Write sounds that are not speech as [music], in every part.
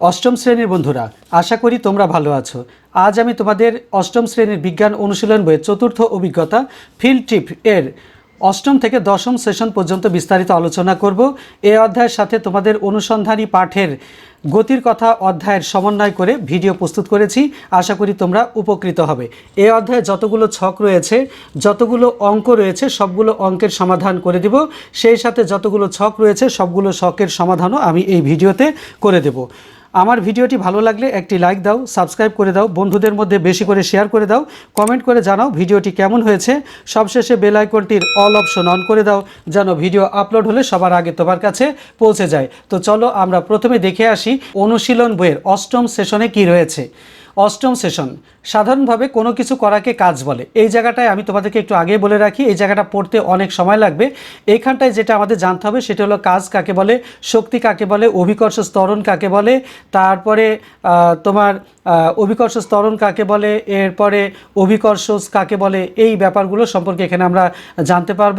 অষ্টম শ্রেণির বন্ধুরা, আশা করি তোমরা ভালো আছো। আজ আমি তোমাদের অষ্টম শ্রেণির বিজ্ঞান অনুশীলন বইয়ের চতুর্থ অভিজ্ঞতা ফিল্ড ট্রিপ এর অষ্টম থেকে দশম সেশন পর্যন্ত বিস্তারিত আলোচনা করব। এই অধ্যায়ের সাথে তোমাদের অনুসন্ধানী পাঠের গতির কথা অধ্যায়ের সমন্বয় করে ভিডিও প্রস্তুত করেছি। আশা করি তোমরা উপকৃত হবে। এই অধ্যায়ে যতগুলো ছক রয়েছে, যতগুলো অঙ্ক রয়েছে, সবগুলো অঙ্কের সমাধান করে দিব। সেই সাথে যতগুলো ছক রয়েছে, সবগুলো ছকের সমাধানও আমি এই ভিডিওতে করে দেব। আমার ভিডিওটি ভালো লাগলে একটি লাইক দাও সাবস্ক্রাইব করে দাও, বন্ধুদের মধ্যে বেশি করে শেয়ার করে দাও কমেন্ট করে জানাও ভিডিওটি কেমন হয়েছে। সবশেষে বেল আইকনটির অল অপশন অন করে দাও, যেন ভিডিও আপলোড হলে সবার আগে তোমার কাছে পৌঁছে যায়। তো চলো আমরা প্রথমে দেখে আসি অনুশীলন বইয়ের অষ্টম সেশনে কি রয়েছে। অষ্টম সেশন সাধারণভাবে কোনো কিছু করাকে কাজ বলে। এই জায়গাটায় আমি তোমাদেরকে একটু আগে বলে রাখি, এই জায়গাটা পড়তে অনেক সময় লাগবে। এইখানটায় যেটা আমাদের জানতে হবে সেটা হলো কাজ কাকে বলে, শক্তি কাকে বলে, অভিকর্ষ স্তরণ কাকে বলে, তারপরে তোমার অভিকর্ষ স্তরণ কাকে বলে, এরপরে অভিকর্ষ কাকে বলে, এই ব্যাপারগুলো সম্পর্কে এখানে আমরা জানতে পারব।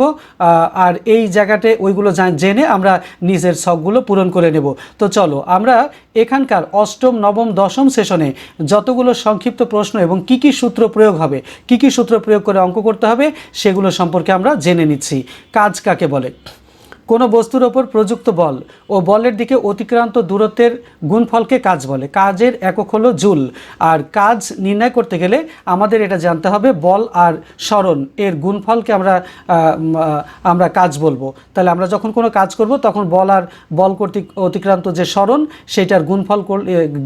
আর এই জায়গাতে ওইগুলো জেনে আমরা নিজের শখগুলো পূরণ করে নেব। তো চলো, আমরা এখানকার অষ্টম, নবম, দশম সেশনে যতগুলো সংক্ষিপ্ত প্রশ্ন এবং কি কি সূত্র প্রয়োগ হবে, কি কি সূত্র প্রয়োগ করে অঙ্ক করতে হবে, সেগুলো সম্পর্কে আমরা জেনে নিচ্ছি। কাজ কাকে বলে? কোনো বস্তুর ওপর প্রযুক্ত বল ও বলের দিকে অতিক্রান্ত দূরত্বের গুণফলকে কাজ বলে। কাজের একক হলো জুল। আর কাজ নির্ণয় করতে গেলে আমাদের এটা জানতে হবে বল আর স্মরণ। এর গুণফলকে আমরা আমরা কাজ বলব। তাহলে আমরা যখন কোনো কাজ করব, তখন বল আর বল কর্তৃক অতিক্রান্ত যে স্মরণ, সেটার গুণফল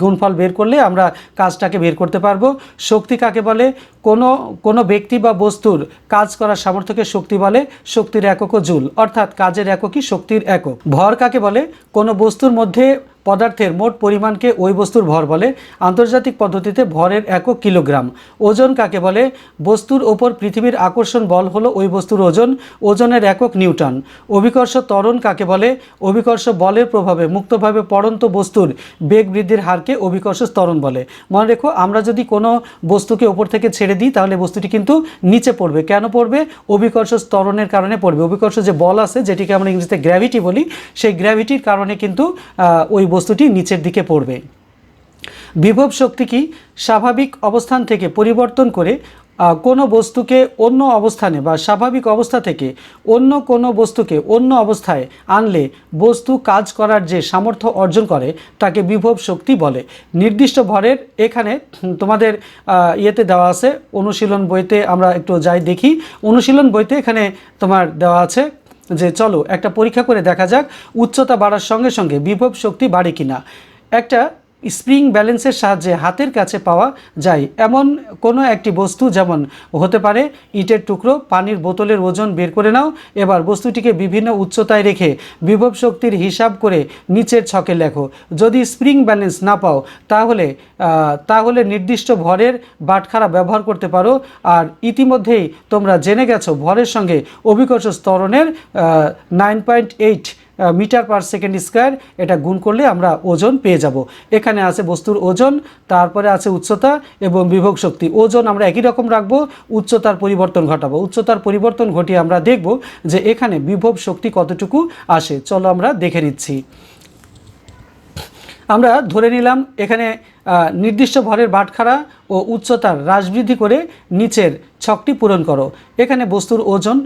গুণফল বের করলে আমরা কাজটাকে বের করতে পারব। শক্তি কাকে বলে? কোনো কোনো ব্যক্তি বা বস্তুর কাজ করার সামর্থ্যকে শক্তি বলে। শক্তির একক জুল। অর্থাৎ কাজের এককই শক্তির একক? ভর কাকে বলে? কোনো বস্তুর মধ্যে পদার্থের মোট পরিমাণকে ওই বস্তুর ভর বলে। আন্তর্জাতিক পদ্ধতিতে ভরের একক কিলোগ্রাম। ওজন কাকে বলে? বস্তুর ওপর পৃথিবীর আকর্ষণ বল হলো ওই বস্তুর ওজন, ওজনের একক নিউটন। অভিকর্ষ ত্বরণ কাকে বলে? অভিকর্ষ বলের প্রভাবে মুক্তভাবে পড়ন্ত বস্তুর বেগ বৃদ্ধির হারকে অভিকর্ষ ত্বরণ বলে। মনে রেখো, আমরা যদি কোনো বস্তুকে ওপর থেকে ছেড়ে দিই, তাহলে বস্তুটি কিন্তু নিচে পড়বে। কেন পড়বে? অভিকর্ষ ত্বরণের কারণে পড়বে। অভিকর্ষ যে বল আছে, যেটিকে আমরা ইংরেজিতে গ্র্যাভিটি বলি, সেই গ্র্যাভিটির কারণে কিন্তু ওই বস্তুটি নিচের দিকে পড়বে। বিভব শক্তি কি স্বাভাবিক অবস্থান থেকে পরিবর্তন করে কোনো বস্তুকে অন্য অবস্থানে বা স্বাভাবিক অবস্থা থেকে অন্য কোনো বস্তুকে অন্য অবস্থায় আনলে বস্তু কাজ করার যে সামর্থ্য অর্জন করে, তাকে বিভব শক্তি বলে। নির্দিষ্ট ভরের এখানে তোমাদের ইয়েতে দেওয়া আছে, অনুশীলন বইতে আমরা একটু যাই দেখি। অনুশীলন বইতে এখানে তোমার দেওয়া আছে যে চলো একটা পরীক্ষা করে দেখা যাক, উচ্চতা বাড়ার সঙ্গে সঙ্গে বিভব শক্তি বাড়ে কিনা। একটা স্প্রিং ব্যালেন্সের সাহায্যে হাতের কাছে পাওয়া যায়। এমন কোনো একটি বস্তু যেমন হতে পারে ইটের টুকরো, পানির বোতলের ওজন বের করে নাও। এবার বস্তুটিকে বিভিন্ন উচ্চতায় রেখে বিভব শক্তির হিসাব করে নিচের ছকে লেখো। যদি স্প্রিং ব্যালেন্স না পাও, তাহলে তাহলে নির্দিষ্ট ভরের বাটখারা ব্যবহার করতে পারো। আর ইতিমধ্যেই তোমরা জেনে গেছো, ভরের সঙ্গে অভিকর্ষ স্তরণের nine point eight meter per second square, এটা গুণ করলে আমরা ওজন পেয়ে যাব। এখানে আছে বস্তুর ওজন, তারপরে আছে উচ্চতা এবং বিভব শক্তি। ওজন আমরা একই রকম রাখব, উচ্চতার পরিবর্তন ঘটাবো। উচ্চতার পরিবর্তন ঘটিয়ে আমরা দেখব যে এখানে বিভব শক্তি কতটুকু আসে। চলো আমরা দেখে নিচ্ছি। আমরা ধরে নিলাম এখানে নির্দিষ্ট ভরের বাটখারা ও উচ্চতার হ্রাস বৃদ্ধি করে নিচের ছকটি পূরণ করো। এখানে বস্তুর ওজন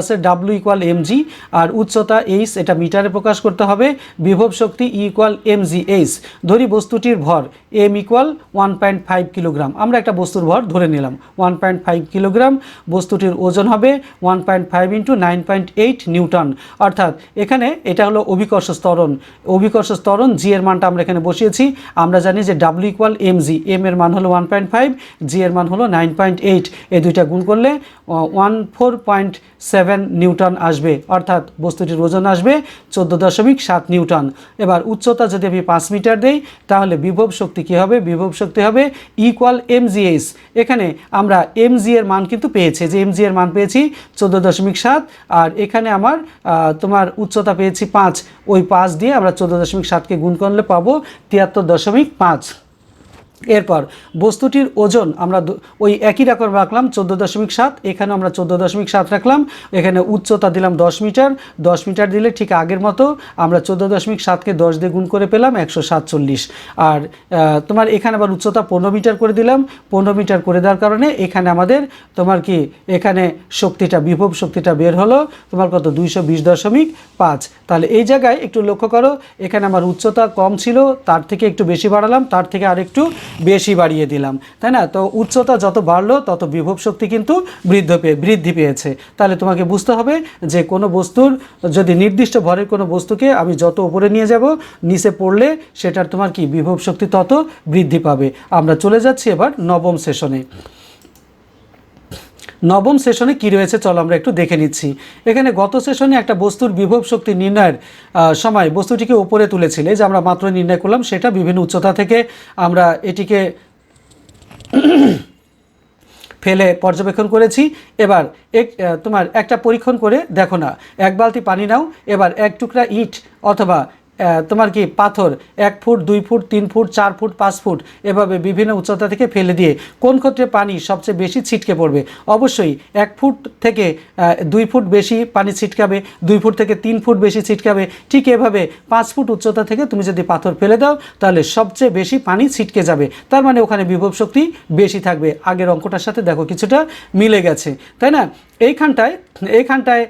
আছে ডাব্লু ইকুয়াল এমজি আর উচ্চতা এইচ এটা মিটারে প্রকাশ করতে হবে। বিভব শক্তি ইকুয়াল এমজি এইচ ধরি বস্তুটির ভর M equal one point five kilogram আমরা একটা বস্তুর ভর ধরে নিলাম ওয়ান পয়েন্ট ফাইভ কিলোগ্রাম বস্তুটির ওজন হবে one point five into nine point eight newton. অর্থাৎ এখানে এটা হলো অভিকর্ষ স্তরণ অভিকর্ষ স্তরণ জি এর মানটা আমরা এখানে বসিয়েছি। আমরা জানি যে W equal M G M এর মান হলো ওয়ান পয়েন্ট ফাইভ জি এর মান হলো নাইন পয়েন্ট এইট এই দুইটা গুণ করলে one four point seven newton আসবে। অর্থাৎ বস্তুটির ওজন আসবে চোদ্দ দশমিক সাত নিউটন। এবার উচ্চতা যদি আমি পাঁচ মিটার দেই, তাহলে বিভব শক্তি কী হবে? বিভব শক্তি হবে ইকুয়াল এমজিএস এখানে আমরা এমজি এর মান কিন্তু পেয়েছি। যে এমজি এর মান পেয়েছি চোদ্দ দশমিক সাত, আর এখানে আমার তোমার উচ্চতা পেয়েছি পাঁচ। ওই পাঁচ দিয়ে আমরা চোদ্দ দশমিক সাতকে গুণ করলে পাবো তিয়াত্তর দশমিক পাঁচ। এরপর, বস্তুটির ওজন আমরা ওই একই রকম রাখলাম, চোদ্দ দশমিক সাত, এখানে আমরা চোদ্দ দশমিক সাত রাখলাম, এখানে উচ্চতা দিলাম দশ মিটার দশ মিটার দিলে ঠিক আগের মতো আমরা চোদ্দ দশমিক সাতকে দশ দিয়ে গুণ করে পেলাম একশো সাতচল্লিশ। আর তোমার এখানে আবার উচ্চতা পনেরো মিটার করে দিলাম, পনেরো মিটার করে দেওয়ার কারণে এখানে আমাদের তোমার কি, এখানে শক্তিটা, বিভব শক্তিটা বের হলো, তোমার কত, দুইশো বিশ দশমিক পাঁচ। তাহলে এই জায়গায় একটু লক্ষ্য করো, এখানে আমার উচ্চতা কম ছিল, তার থেকে একটু বেশি বাড়ালাম, তার থেকে আরেকটু বেশি বাড়িয়ে দিলাম। তাই না? তো উচ্চতা যত বাড়লো, তত বিভব শক্তি কিন্তু বৃদ্ধ পেয়ে বৃদ্ধি পেয়েছে। তাহলে তোমাকে বুঝতে হবে যে কোনো বস্তুর, যদি নির্দিষ্ট ভরের কোনো বস্তুকে আমি যত উপরে নিয়ে যাব, নিচে পড়লে সেটার তোমার কি বিভব শক্তি তত বৃদ্ধি পাবে। আমরা চলে যাচ্ছি এবার নবম সেশনে। নবম সেশনে কি রয়েছে চলো আমরা একটু দেখে নিচ্ছি। এখানে গত সেশনে একটা বস্তুর বিভব শক্তি নির্ণয়ের সময় বস্তুটিকে উপরে তুলেছিলে। যে আমরা মাত্র নির্ণয় করলাম, সেটা বিভিন্ন উচ্চতা থেকে আমরা এটিকে [coughs] ফেলে পর্যবেক্ষণ করেছি। এবার এক তোমার একটা পরীক্ষণ করে দেখো না। এক বালতি পানি নাও, এবার এক টুকরা ইট অথবা তোমার কি পাথর এক ফুট, দুই ফুট, তিন ফুট, চার ফুট, পাঁচ ফুট এভাবে বিভিন্ন উচ্চতা থেকে ফেলে দিয়ে কোন ক্ষেত্রে পানি সবচেয়ে বেশি ছিটকে পড়বে? অবশ্যই এক ফুট থেকে দুই ফুট বেশি পানি ছিটকাবে, দুই ফুট থেকে তিন ফুট বেশি ছিটকাবে। ঠিক এভাবে পাঁচ ফুট উচ্চতা থেকে তুমি যদি পাথর ফেলে দাও, তাহলে সবচেয়ে বেশি পানি ছিটকে যাবে। তার মানে ওখানে বিভব শক্তি বেশি থাকবে। আগের অঙ্কটার সাথে দেখো কিছুটা মিলে গেছে, তাই না? এইখানটায় এইখানটায়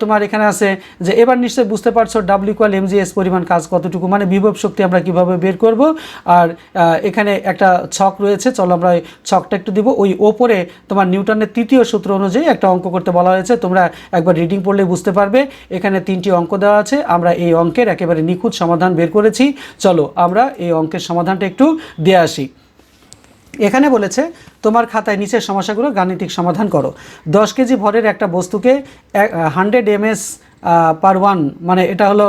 তোমার এখানে আছে যে, এবার নিশ্চয়ই বুঝতে পারছ ডাব্লিউ কোয়াল এমজিএস পরিমাণ কাজ কতটুকু মানে বিভব শক্তি আমরা কীভাবে বের করব। আর এখানে একটা ছক রয়েছে, চলো আমরা ছকটা একটু দিব। ওই ওপরে তোমার নিউটনের তৃতীয় সূত্র অনুযায়ী একটা অঙ্ক করতে বলা হয়েছে, তোমরা একবার রিডিং পড়লে বুঝতে পারবে। এখানে তিনটি অঙ্ক দেওয়া আছে, আমরা এই অঙ্কের একেবারে নিখুঁত সমাধান বের করেছি। চলো আমরা এই অঙ্কের সমাধানটা একটু দিয়ে আসি। এখানে বলেছে, তোমার খাতায় নিচের সমস্যাগুলো গাণিতিক সমাধান করো। দশ কেজি ভরের একটা বস্তুকে হান্ড্রেড এমএস পার ওয়ান মানে এটা হলো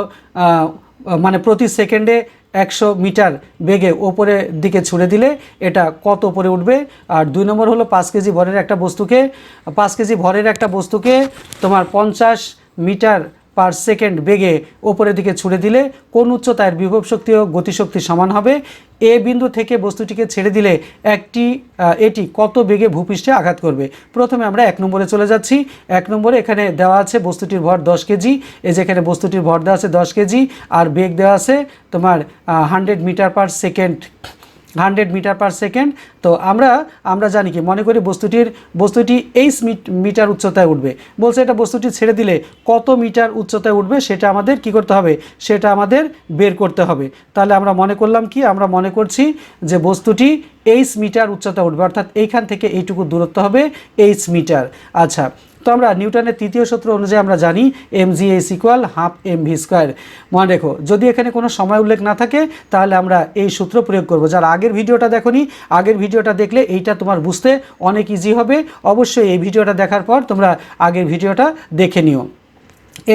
মানে প্রতি সেকেন্ডে একশো মিটার বেগে ওপরের দিকে ছুড়ে দিলে এটা কত ওপরে উঠবে? আর দুই নম্বর হলো পাঁচ কেজি ভরের একটা বস্তুকে, পাঁচ কেজি ভরের একটা বস্তুকে তোমার পঞ্চাশ মিটার পার সেকেন্ড বেগে ওপরের দিকে ছুড়ে দিলে কোন উচ্চতায় বিভব শক্তি ও গতিশক্তি সমান হবে? এ বিন্দু থেকে বস্তুটিকে ছেড়ে দিলে একটি এটি কত বেগে ভূপৃষ্ঠে আঘাত করবে? প্রথমে আমরা এক নম্বরে চলে যাচ্ছি। এক নম্বরে এখানে দেওয়া আছে বস্তুটির ভর দশ কেজি। এই যে এখানে বস্তুটির ভর দেওয়া আছে দশ কেজি, আর বেগ দেওয়া আছে তোমার hundred meter per second hundred meter per second. তো আমরা আমরা জানি কি, মনে করি বস্তুটির, বস্তুটি এইচ মিটার উচ্চতায় উঠবে। বলছে এটা বস্তুটি ছেড়ে দিলে কত মিটার উচ্চতায় উঠবে সেটা আমাদের কি করতে হবে? সেটা আমাদের বের করতে হবে। তাহলে আমরা মনে করলাম কি, আমরা মনে করছি যে বস্তুটি এইচ মিটার উচ্চতা উঠবে। অর্থাৎ এইখান থেকে এইটুকু দূরত্ব হবে এইচ মিটার। আচ্ছা তো আমরা নিউটনের তৃতীয় সূত্র অনুযায়ী আমরা জানি M G S equal half M V square মনে রেখো, যদি এখানে কোনো সময় উল্লেখ না থাকে, তাহলে আমরা এই সূত্র প্রয়োগ করব। যারা আগের ভিডিওটা দেখো আগের ভিডিওটা দেখলে এইটা তোমার বুঝতে অনেক ইজি হবে। অবশ্যই এই ভিডিওটা দেখার পর তোমরা আগের ভিডিওটা দেখে নিও।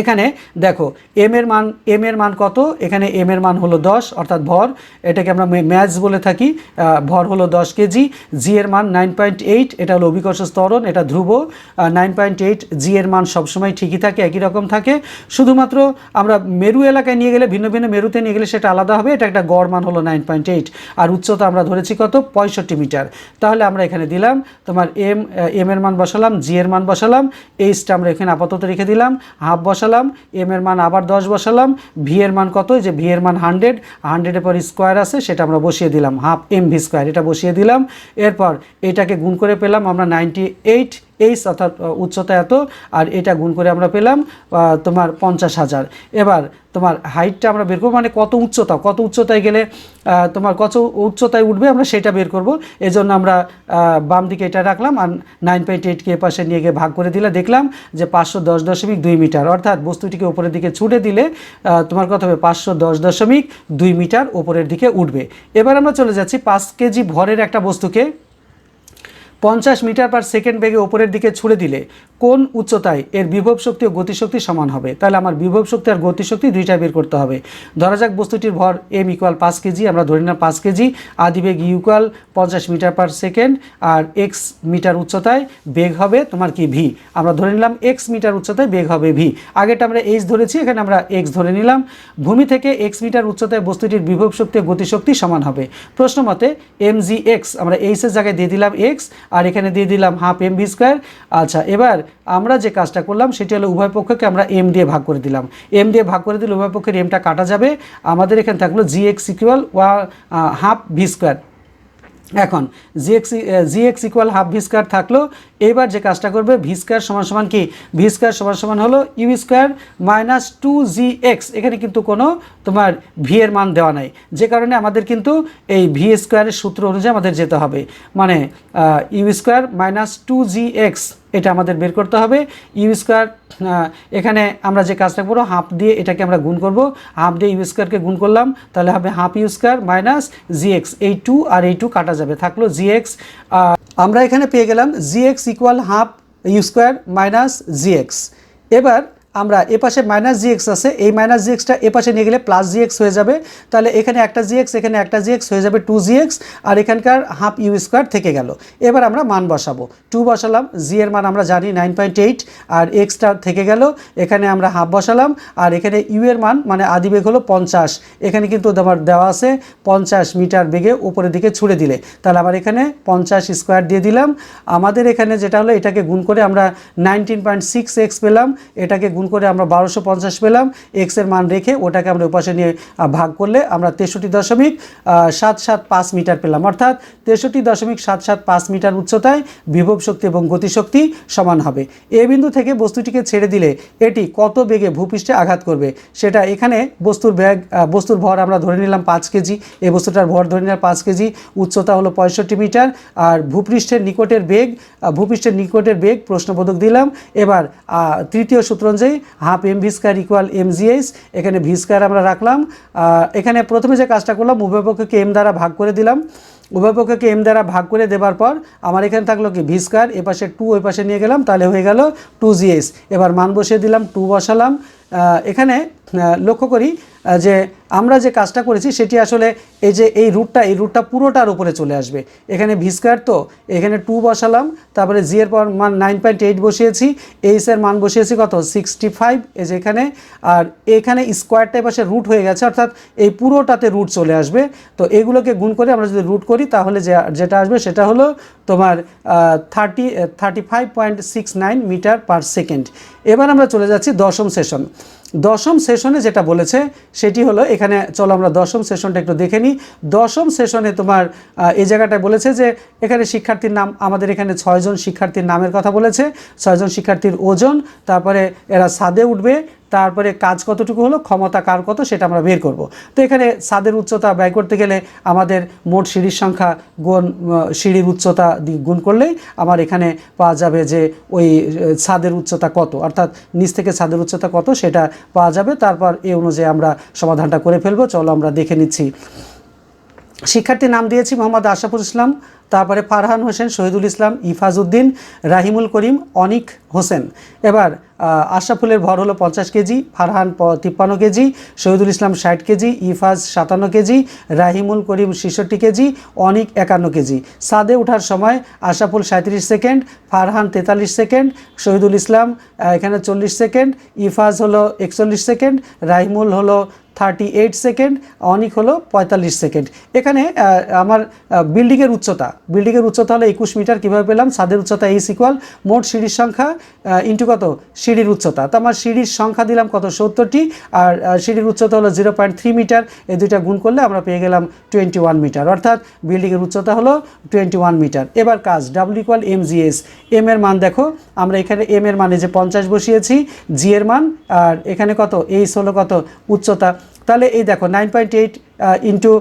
এখানে দেখো এম এর মান এম এর মান কত? এখানে এম এর মান হলো দশ, অর্থাৎ ভর। এটাকে আমরা ম্যাচ বলে থাকি। ভর হলো দশ কেজি। জি এর মান নাইন পয়েন্ট এইট এটা হলো অভিকর্ষ স্তরণ এটা ধ্রুব। নাইন পয়েন্ট এইট জি এর মান সবসময় ঠিকই থাকে, একই রকম থাকে। শুধুমাত্র আমরা মেরু এলাকায় নিয়ে গেলে, ভিন্ন ভিন্ন মেরুতে নিয়ে গেলে সেটা আলাদা হবে। এটা একটা গড় মান হলো নাইন পয়েন্ট এইট আর উচ্চতা আমরা ধরেছি কত? পঁয়ষট্টি মিটার। তাহলে আমরা এখানে দিলাম, তোমার এম এম এর মান বসালাম জি এর মান বসালাম। এইচটা আমরা এখানে আপাতত রেখে দিলাম। হাফ বসালাম এম এর মান আবার দশ বসালাম ভি এর মান কত? যে ভি এর মান হান্ড্রেড হান্ড্রেডের পর স্কোয়ার আছে, সেটা আমরা বসিয়ে দিলাম হাফ এম ভি স্কোয়ার এটা বসিয়ে দিলাম। এরপর এটাকে গুণ করে পেলাম, আমরা নাইনটি এইট এইচ অর্থাৎ উচ্চতা এত, আর এটা গুণ করে আমরা পেলাম তোমার পঞ্চাশ হাজার। এবার তোমার হাইটটা আমরা বের করব মানে কত উচ্চতা, কত উচ্চতায় গেলে তোমার কত উচ্চতায় উঠবে আমরা সেটা বের করব। এই জন্য আমরা বাম দিকে এটা রাখলাম, আর নাইন পয়েন্ট এইটকে পাশে নিয়ে গিয়ে ভাগ করে দিলে দেখলাম যে পাঁচশো দশ দশমিক দুই মিটার। অর্থাৎ বস্তুটিকে উপরের দিকে ছুটে দিলে তোমার কত হবে? পাঁচশো দশ দশমিক দুই মিটার উপরের দিকে উঠবে। এবার আমরা চলে যাচ্ছি পাঁচ কেজি ভরের একটা বস্তুকে পঞ্চাশ মিটার পার সেকেন্ড বেগে ওপরের দিকে ছুড়ে দিলে কোন উচ্চতায় এর বিভব শক্তি ও গতিশক্তি সমান হবে? তাহলে আমার বিভব শক্তি আর গতিশক্তি দুইটা বের করতে হবে। ধরা যাক বস্তুটির ভর এম ইকুয়াল পাঁচ কেজি, আমরা ধরে নিলাম পাঁচ কেজি, আদিবেগ ইকুয়াল পঞ্চাশ মিটার পার সেকেন্ড আর এক্স মিটার উচ্চতায় বেগ হবে তোমার কি ভি আমরা ধরে নিলাম এক্স মিটার উচ্চতায় বেগ হবে ভি আগেটা আমরা এইচ ধরেছি, এখানে আমরা এক্স ধরে নিলাম। ভূমি থেকে এক্স মিটার উচ্চতায় বস্তুটির বিভব শক্তি ও গতিশক্তি সমান হবে। প্রশ্ন মতে এম জি এক্স আমরা এইচের জায়গায় দিয়ে দিলাম এক্স আর এখানে দিয়ে দিলাম হাফ এম ভি স্কোয়ার আচ্ছা এবার আমরা যে কাজটা করলাম, সেটি হলো উভয় পক্ষকে আমরা এম দিয়ে ভাগ করে দিলাম। এম দিয়ে ভাগ করে দিলে উভয় পক্ষের এমটা কাটা যাবে। আমাদের এখানে থাকল জি এক্স ইকুয়াল ওয়া হাফ ভি স্কোয়ার এখন G X G X equal half V square থাকল। এবার যে কাজটা করবে ভি স্কোয়ার সমান সমান কি? ভি স্কোয়ার সমান সমান হলো U square minus two G X এখানে কিন্তু কোনো তোমার ভি এর মান দেওয়া নাই। যে কারণে আমাদের কিন্তু এই ভি স্কোয়ারের সূত্র অনুযায়ী আমাদের যেতে হবে। মানে U square minus two G X এটা আমাদের বের করতে হবে। ইউ স্কোয়ার এখানে আমরা যে কাজটা করব হাফ দিয়ে এটাকে আমরা গুণ করব। হাফ দিয়ে ইউ স্কোয়ারকে গুণ করলাম, তাহলে হবে half U square minus G X এই টু আর এই টু কাটা যাবে, থাকল জি এক্স আমরা এখানে পেয়ে গেলাম G X equal half U square minus G X এবার আমরা এ পাশে মাইনাস জি এক্স আছে, এই মাইনাস জি এক্সটা এ পাশে নিয়ে গেলে প্লাস জি এক্স হয়ে যাবে। তাহলে এখানে একটা জি এক্স এখানে একটা জি এক্স হয়ে যাবে টু জি এক্স আর এখানকার হাফ ইউ স্কোয়ার থেকে গেল। এবার আমরা মান বসাবো। টু বসালাম জি এর মান আমরা জানি নাইন পয়েন্ট এইট আর এক্সটা থেকে গেল, এখানে আমরা হাফ বসালাম, আর এখানে ইউ এর মান মানে আদি বেগ হলো পঞ্চাশ। এখানে কিন্তু আমার দেওয়া আছে পঞ্চাশ মিটার বেগে উপরের দিকে ছুড়ে দিলে। তাহলে আবার এখানে পঞ্চাশ স্কোয়ার দিয়ে দিলাম। আমাদের এখানে যেটা হলো, এটাকে গুণ করে আমরা নাইনটিন পয়েন্ট সিক্স এক্স পেলাম, এটাকে গুণ করে আমরা বারোশো পঞ্চাশ পেলাম। এক্সের মান রেখে ওটাকে আমরা উপাসে নিয়ে ভাগ করলে আমরা তেষট্টি দশমিক সাত সাত পাঁচ মিটার পেলাম। অর্থাৎ তেষট্টি দশমিক সাত সাত পাঁচ মিটার উচ্চতায় বিভব শক্তি এবং গতিশক্তি সমান হবে। এ বিন্দু থেকে বস্তুটিকে ছেড়ে দিলে এটি কত বেগে ভূপৃষ্ঠে আঘাত করবে সেটা এখানে বস্তুর ব্যাগ বস্তুর ভর আমরা ধরে নিলাম পাঁচ কেজি। এই বস্তুটার ভর ধরে নিলাম পাঁচ কেজি। উচ্চতা হলো পঁয়ষট্টি মিটার। আর ভূপৃষ্ঠের নিকটের বেগ ভূপৃষ্ঠের নিকটের বেগ প্রশ্নবোধক দিলাম। এবার তৃতীয় সূত্র অনুযায়ী half M V square equal M G GS এখানে ভি স্কোয়ার আমরা রাখলাম। এখানে প্রথমে যে কাজটা করলাম, উভয় পক্ষকে এম দ্বারা ভাগ করে দিলাম। উভয় পক্ষকে এম দ্বারা ভাগ করে দেবার পর আমার এখানে থাকল কি? ভি স্কোয়ার, এ পাশে টু ওই পাশে নিয়ে গেলাম, তাহলে হয়ে গেল টু জি জিএস এবার মান বসিয়ে দিলাম টু বসালাম। এখানে লক্ষ্য করি যে আমরা যে কাজটা করেছি সেটি আসলে এই যে এই রুটটা এই রুটটা পুরোটার উপরে চলে আসবে। এখানে ভি স্কোয়ার তো, এখানে টু বসালাম, তারপরে জি এর পর মান নাইন পয়েন্ট এইট বসিয়েছি এইচ এর মান বসিয়েছি কত? সিক্সটি ফাইভ এই যে এখানে। আর এখানে স্কোয়ারটা পাশে রুট হয়ে গেছে, অর্থাৎ এই পুরোটাতে রুট চলে আসবে। তো এগুলোকে গুণ করে আমরা যদি রুট করি, তাহলে যে, যেটা আসবে সেটা হলো তোমার thirty thirty five point six nine meter per second এবার আমরা চলে যাচ্ছি দশম সেশন দশম সেশনে যেটা বলেছে, সেটি হলো এখানে চলো আমরা দশম সেশনটা একটু দেখে নিই। দশম সেশনে তোমার এই জায়গাটায় বলেছে যে এখানে শিক্ষার্থীর নাম, আমাদের এখানে ছয়জন শিক্ষার্থীর নামের কথা বলেছে। ছয়জন শিক্ষার্থীর ওজন, তারপরে এরা সাদে উঠবে তারপরে কাজ কতটুকু হলো, ক্ষমতা কার কত সেটা আমরা বের করব। তো এখানে ছাদের উচ্চতা ব্যয় করতে গেলে আমাদের মোট সিঁড়ির সংখ্যা গুণ সিঁড়ির উচ্চতা গুণ করলেই আমার এখানে পাওয়া যাবে যে ওই ছাদের উচ্চতা কত। অর্থাৎ নিচ থেকে ছাদের উচ্চতা কত সেটা পাওয়া যাবে। তারপর এ অনুযায়ী আমরা সমাধানটা করে ফেলব। চলো আমরা দেখে নিচ্ছি। শিক্ষার্থীর নাম দিয়েছি মোহাম্মদ আশাফুল ইসলাম তারপরে ফারহান হোসেন শহীদুল ইসলাম ইফাজউদ্দিন রাহিমুল করিম অনিক হোসেন। এবার আহ, আশরাফুলের ভর হলো পঞ্চাশ কেজি ফারহান তিপ্পান্ন কেজি শহীদুল ইসলাম ষাট কেজি ইফাজ সাতান্ন কেজি রাহিমুল করিম ছেষট্টি কেজি অনিক একান্ন কেজি। সাদে ওঠার সময় আশরাফুল সাঁত্রিশ সেকেন্ড ফারহান তেতাল্লিশ সেকেন্ড শহীদুল ইসলাম এখানে চল্লিশ সেকেন্ড ইফাজ হলো একচল্লিশ সেকেন্ড রাহিমুল হলো থার্টি এইট সেকেন্ড, অনিক হলো পঁয়তাল্লিশ সেকেন্ড। এখানে আমার বিল্ডিংয়ের উচ্চতা। বিল্ডিংয়ের উচ্চতা হলো একুশ মিটার, কীভাবে পেলাম? ছাদের উচ্চতা এইস ইকুয়াল মোট সিঁড়ির সংখ্যা ইন্টু কত? সিঁড়ির উচ্চতা। তো আমার সিঁড়ির সংখ্যা দিলাম কত? সত্তরটি, আর সিঁড়ির উচ্চতা হলো জিরো পয়েন্ট থ্রি মিটার। এই দুইটা গুণ করলে আমরা পেয়ে গেলাম টোয়েন্টি ওয়ান মিটার। অর্থাৎ বিল্ডিংয়ের উচ্চতা হলো টোয়েন্টি ওয়ান মিটার। এবার কাজ W equal M G S M এর মান দেখো। আমরা এখানে এম এর মানে যে পঞ্চাশ বসিয়েছি জি এর মান, আর এখানে কত? এইস হলো কত? উচ্চতা। তাহলে এই দেখো nine point eight into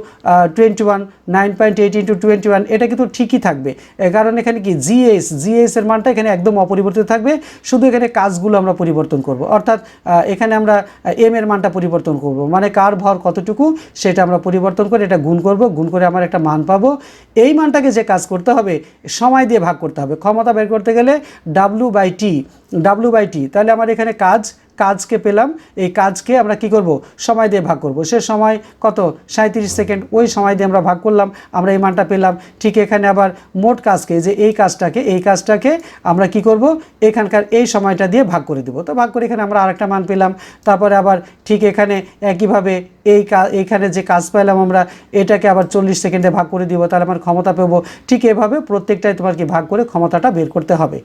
twenty one nine point eight into twenty one এটা কিন্তু ঠিকই থাকবে। কারণ এখানে কি? জিএস জিএস এর মানটা এখানে একদম অপরিবর্তিত থাকবে। শুধু এখানে কাজগুলো আমরা পরিবর্তন করব। অর্থাৎ এখানে আমরা এম এর মানটা পরিবর্তন করব। মানে কার ভর কতটুকু, সেটা আমরা পরিবর্তন করে এটা গুণ করব, গুণ করে আমার একটা মান পাবো। এই মানটাকে যে কাজ করতে হবে, সময় দিয়ে ভাগ করতে হবে। ক্ষমতা বের করতে গেলে W by T W by T তাহলে আমার এখানে কাজ কাজকে পেলাম, এই কাজকে আমরা কি করব? সময় দিয়ে ভাগ করব। সে সময় কত? সাঁত্রিশ সেকেন্ড। ওই সময় দিয়ে আমরা ভাগ করলাম, আমরা এই মানটা পেলাম। ঠিক এখানে আবার মোট কাজকে, যে এই কাজটাকে এই কাজটাকে আমরা কি করব? এখানকার এই সময়টা দিয়ে ভাগ করে দেবো। তো ভাগ করে এখানে আমরা আরেকটা মান পেলাম। তারপরে আবার ঠিক এখানে একইভাবে এই এইখানে যে কাজ পেলাম আমরা, এটাকে আবার চল্লিশ সেকেন্ডে ভাগ করে দিব, তাহলে আমার ক্ষমতা পাবো। ঠিক এভাবে প্রত্যেকটাই তোমার কি ভাগ করে ক্ষমতাটা বের করতে হবে।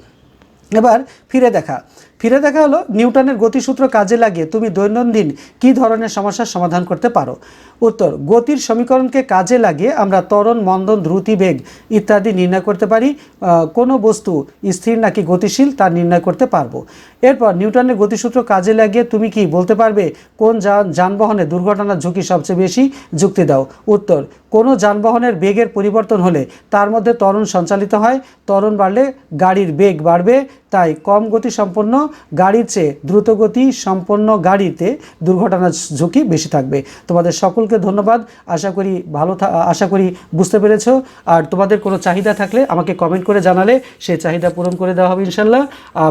এবার ফিরে দেখা। ফিরে দেখা হলো নিউটনের গতিসূত্র কাজে লাগিয়ে তুমি দৈনন্দিন কী ধরনের সমস্যার সমাধান করতে পারো? উত্তর, গতির সমীকরণকে কাজে লাগিয়ে আমরা ত্বরণ, মন্দন, দ্রুতি, বেগ ইত্যাদি নির্ণয় করতে পারি। কোনো বস্তু স্থির নাকি গতিশীল তা নির্ণয় করতে পারব। এরপর নিউটনের গতিসূত্র কাজে লাগিয়ে তুমি কি বলতে পারবে? কোন যানবাহনে দুর্ঘটনার ঝুঁকি সবচেয়ে বেশি? যুক্তি দাও। উত্তর, কোনো যানবাহনের বেগের পরিবর্তন হলে তার মধ্যে ত্বরণ সঞ্চালিত হয়। ত্বরণ বাড়লে গাড়ির বেগ বাড়বে। তাই কম গতি সম্পন্ন গাড়ির চেয়ে দ্রুত গতি সম্পন্ন গাড়িতে দুর্ঘটনার ঝুঁকি বেশি থাকবে। তোমাদের সকলকে ধন্যবাদ। আশা করি ভালো আশা করি বুঝতে পেরেছ। আর তোমাদের কোনো চাহিদা থাকলে আমাকে কমেন্ট করে জানালে, সেই চাহিদা পূরণ করে দেওয়া হবে ইনশাল্লাহ।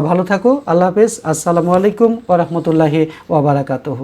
ভালো থাকো। আল্লাহ হাফেজ। আসসালামু আলাইকুম ওরহমতুল্লাহি ওবরাকাতহ